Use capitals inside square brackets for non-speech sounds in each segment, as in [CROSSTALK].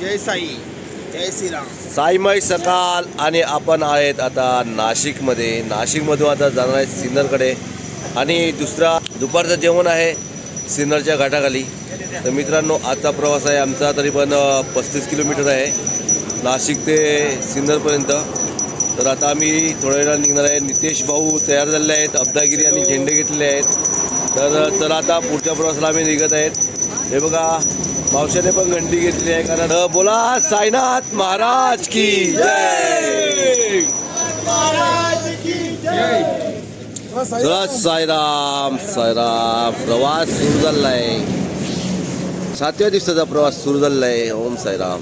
जय साई जय श्रीराम. साईमय सकाळ आणि आपण आहेत आता नाशिकमध्ये. नाशिकमधून आता जाणार आहे सिन्नरकडे. आणि दुसरा दुपारचं जेवण आहे सिन्नरच्या घाटाखाली. तर मित्रांनो आजचा प्रवास आहे आमचा तरी पण पस्तीस किलोमीटर आहे. नाशिक ते सिन्नरपर्यंत. तर आता आम्ही थोड्या वेळा निघणार आहे. नितेश भाऊ तयार झालेले आहेत अब्दागिरी आणि झेंडे घेतलेले आहेत. तर चला आता पुढच्या प्रवासाला आम्ही निघत आहेत. हे बघा मावशाने पण घंटी घेतली आहे कारण बोला साईनाथ महाराज की जय! साईराम साईराम प्रवास सुरू झाला आहे सातव्या दिवसाचा प्रवास सुरू झाला आहे ओम साईराम.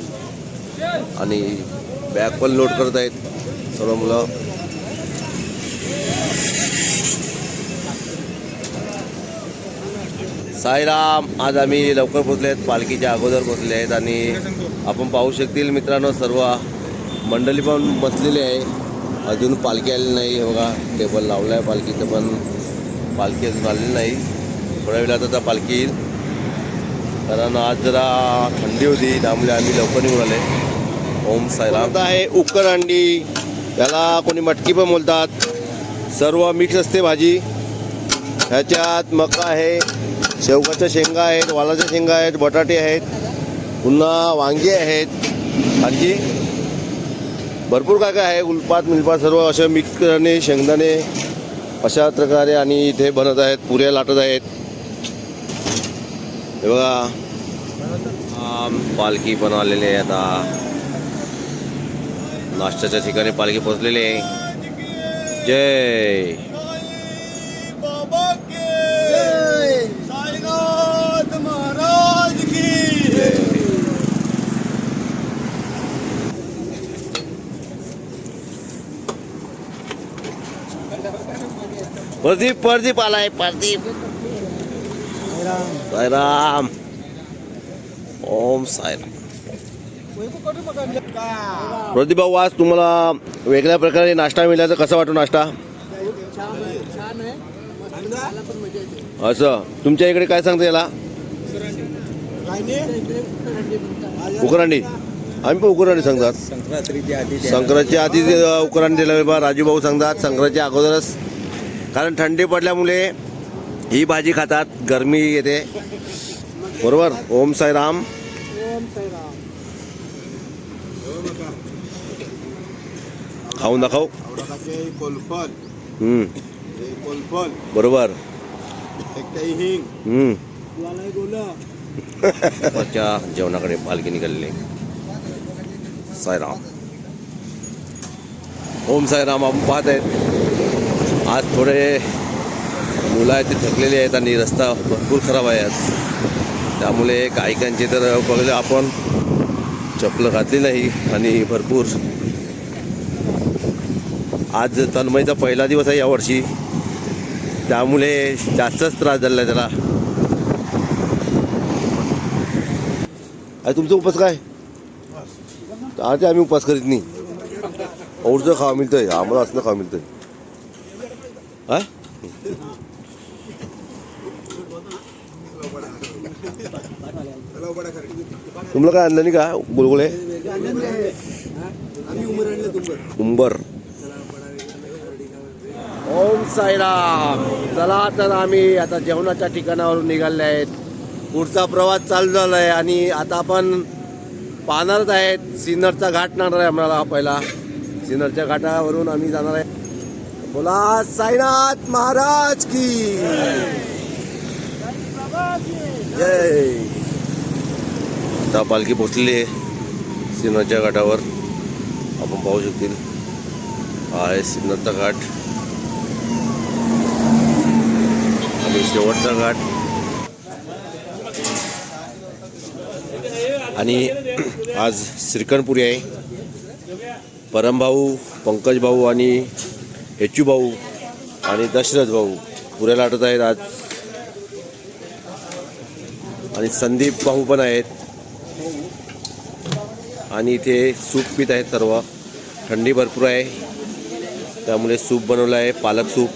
आणि बॅग पण लोड करत आहेत सर्व मुलं. साईराम आज आम्ही लवकर पोचले आहेत पालखीच्या अगोदर पोचले आहेत आणि आपण पाहू शकतील मित्रांनो सर्व. मंडळी पण बसलेली आहे. अजून पालखी आलेली नाही. बघा टेबल लावलं आहे पालखीचं पण. पालखी अजून आलेली नाही. थोड्या वेळात आता पालखी येईल. कारण आज जरा थंडी होती त्यामुळे आम्ही लवकर निघून आले ओम साईराम. आता आहे उक्कर अंडी याला कोणी मटकी पण बोलतात. सर्व मिक्स असते भाजी. ह्याच्यात मका आहे. शेवगाच्या शेंगा आहेत वालाच्या शेंगा आहेत बटाटे आहेत पुन्हा वांगे आहेत. आणखी भरपूर काय काय आहे उलपात मिलपात सर्व असं मिक्स करणे शेंगदाणे अशा प्रकारे आणि इथे बनत आहेत पुऱ्या लाटत आहेत. हे बघा. पालखी पण आलेली आहे आता. नाश्त्याच्या ठिकाणी पालखी पोचलेली आहे. जय बाबा के साईनाथ महाराज की प्रदीप प्रदीप आलाय प्रदीप. साईराम ओम साईराम प्रदीप भाऊ आज तुम्हाला वेगळ्या प्रकारे नाश्ता मिळाला तर कसा वाटतो नाश्ता? असं. तुमच्या इकडे काय सांगता याला? उकरांडी. आम्ही पण उकरांडी सांगतात. संक्रांतीच्या आधी संक्रांतच्या आधी उकरांडी दिला बा राजू भाऊ सांगतात संक्रांतच्या अगोदरच. कारण थंडी पडल्यामुळे ही भाजी खातात गरमी येते. बरोबर? ओम साईराम. खाऊन दाखव. हम्म, बरोबर. हम्म. [LAUGHS] जेवणाकडे पालखी निघालेली. साईराम. ओम साईराम आपण पाहत आहेत. आज थोडे मुलं आहेत ते थकलेले आहेत आणि रस्ता भरपूर खराब आहे आज. त्यामुळे गायकांचे तर बघले आपण चपलं घातली नाही आणि भरपूर. आज तन्मयचा पहिला दिवस आहे यावर्षी त्यामुळे जास्तच त्रास झाला आहे त्याला. अरे तुमचा उपस काय? आज आम्ही उपास करीत नाही. औरचं खावा मिळतंय आम्हाला असलं खावा मिळतंय. हा? तुम्हाला काय आणलं नाही का? गुलगुले उंबर. ओम साईराम. चला तर आम्ही आता जेवणाच्या ठिकाणावरून निघाले आहेत. पुढचा प्रवास चालू झाला आहे आणि आता आपण पाहणारच आहेत. सिन्नरचा घाट नाणार आहे आम्हाला पहिला. सिन्नरच्या घाटावरून आम्ही जाणार आहे. बोला साईनाथ महाराज की. जय आता पालखी पोचलेली आहे. सिन्नरच्या घाटावर. आपण पाहू शकतील. हा आहे सिन्नरचा घाट. आणि शेवटचा घाट. आणि आज श्रीकणपुरी आहे. परमभाऊ पंकजभाऊ आणि हेचू भाऊ आणि दशरथ भाऊ पुऱ्या लाटत आहेत आज. आणि संदीप भाऊ पण आहेत. आणि इथे सूप पित आहेत सर्व. थंडी भरपूर आहे. त्यामुळे सूप बनवलं आहे पालक सूप.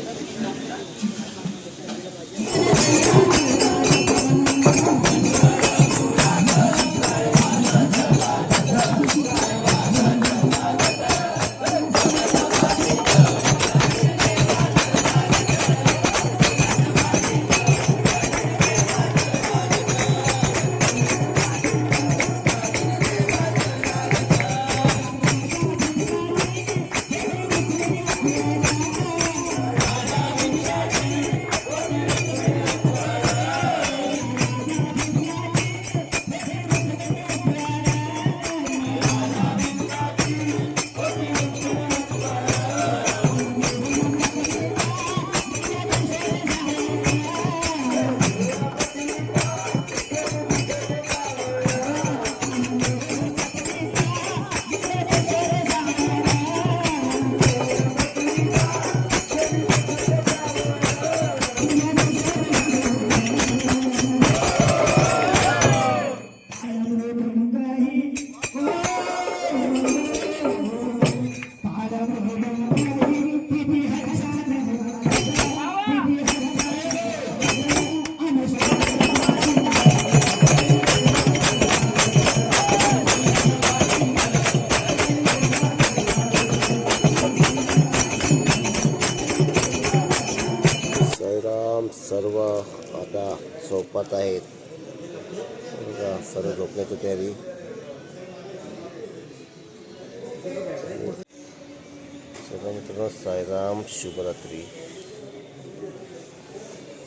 झोपत आहेत. सर्व झोपण्याची तयारी. सगळ्या मित्रांनो साईराम शुभरात्री.